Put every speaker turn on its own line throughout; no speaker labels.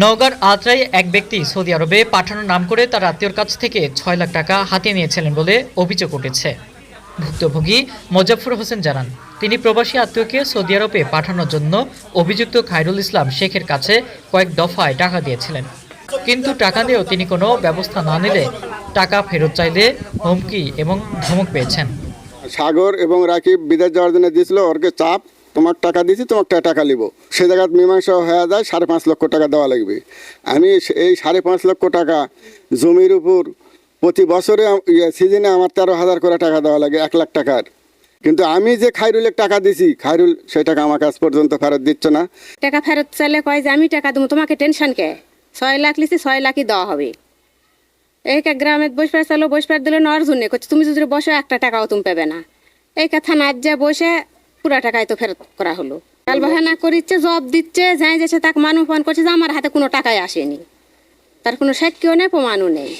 নওগাঁর আত্রাই এক ব্যক্তি সৌদি আরবে পাঠানোর নাম করে তার আত্মীয়র কাছ থেকে ছয় লাখ টাকা হাতিয়ে নিয়েছিলেন বলে অভিযোগ উঠেছে। ভুক্তভোগী মোজাফর হোসেন জানান, তিনি প্রবাসী আত্মীয়কে সৌদি আরবে পাঠানোর জন্য অভিযুক্ত খায়রুল ইসলাম শেখের কাছে কয়েক দফায় টাকা দিয়েছিলেন। কিন্তু টাকা দিয়েও তিনি কোনো ব্যবস্থা না নিলে টাকা ফেরত চাইলে হুমকি এবং ধমক পেয়েছেন।
সাগর এবং রাকিব বিদেশ যাওয়ার জন্য দিয়েছিল ওরকে চাপ। তোমার টাকা দিয়েছি তোমার টাকা নিব। সে জায়গায় মীমাংসা হয়ে যায় সাড়ে পাঁচ লক্ষ টাকা দেওয়া লাগবে। আমি এই সাড়ে পাঁচ লক্ষ টাকা জমির উপর প্রতি বছরে ইয়ে, সিজনে আমার তেরো হাজার করে টাকা দেওয়া লাগে এক লাখ টাকার। কিন্তু আমি যে খাইরুলের টাকা দিছি খাইরুল সেই টাকা আমার কাছ পর্যন্ত ফেরত দিচ্ছে না।
টাকা ফেরত চাইলে কয় যে আমি টাকা দেবো তোমাকে টেনশন কে? ছয় লাখ লিছি ছয় লাখই দেওয়া হবে। এই গ্রামে বসে চালো বসে দিলে জন্য করছে তুমি যদি বসে একটা টাকাও তুমি পাবে না। এই কথা নাচ যা বসে পুরা টাকাই তো ফেরত করা হলো। কাল বাহানা করিচ্ছে জব দিচ্ছে, যাই যাচ্ছে তাকে মানুষ করছে যে আমার হাতে কোনো টাকাই আসেনি। তার কোনো সাক্ষীও নেই, প্রমাণও নেই।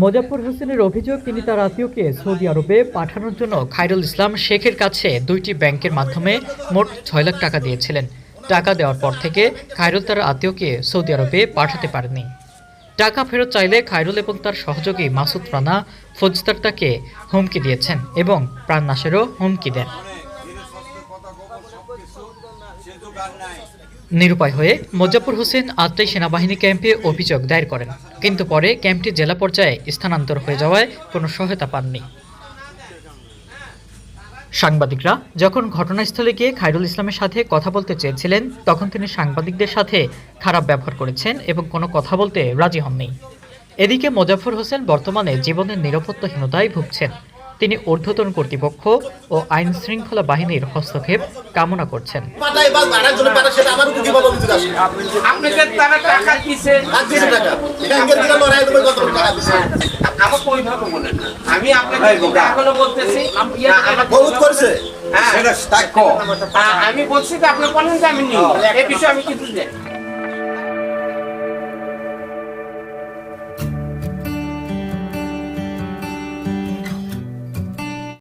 মোজাফর হোসেনের অভিযোগ, তিনি তার আত্মীয়কে সৌদি আরবে পাঠানোর জন্য খায়রুল ইসলাম শেখের কাছে দুইটি ব্যাংকের মাধ্যমে মোট ছয় লাখ টাকা দিয়েছিলেন। টাকা দেওয়ার পর থেকে খায়রুল তার আত্মীয়কে সৌদি আরবে পাঠাতে পারেনি। টাকা ফেরত চাইলে খায়রুল এবং তার সহযোগী মাসুদ রানা ফৌজদার তাকে হুমকি দিয়েছেন এবং প্রাণনাশেরও হুমকি দেন। নিরুপায় হয়ে মোজাফর হোসেন আত্মাই সেনাবাহিনী ক্যাম্পে অভিযোগ দায়ের করেন। কিন্তু পরে ক্যাম্পটি জেলা পর্যায়ে স্থানান্তর হয়ে যাওয়ায় কোনো সহায়তা পাননি। সাংবাদিকরা যখন ঘটনাস্থলে গিয়ে খায়রুল ইসলামের সাথে কথা বলতে চেয়েছিলেন, তখন তিনি সাংবাদিকদের সাথে খারাপ ব্যবহার করেছেন এবং কোনো কথা বলতে রাজি হননি। এদিকে মোজাফর হোসেন বর্তমানে জীবনের নিরাপত্তাহীনতায় ভুগছেন। তিনি ঊর্ধ্বতন কর্তৃপক্ষ ও আইন শৃঙ্খলা বাহিনীর হস্তক্ষেপ কামনা করছেন।
না। আমি আপনাকে বলতেছি
করছে।
হ্যাঁ। আমি বলছি যে আপনি বলেন যে আমি নিই। এই বিষয়ে আমি কিছু জানি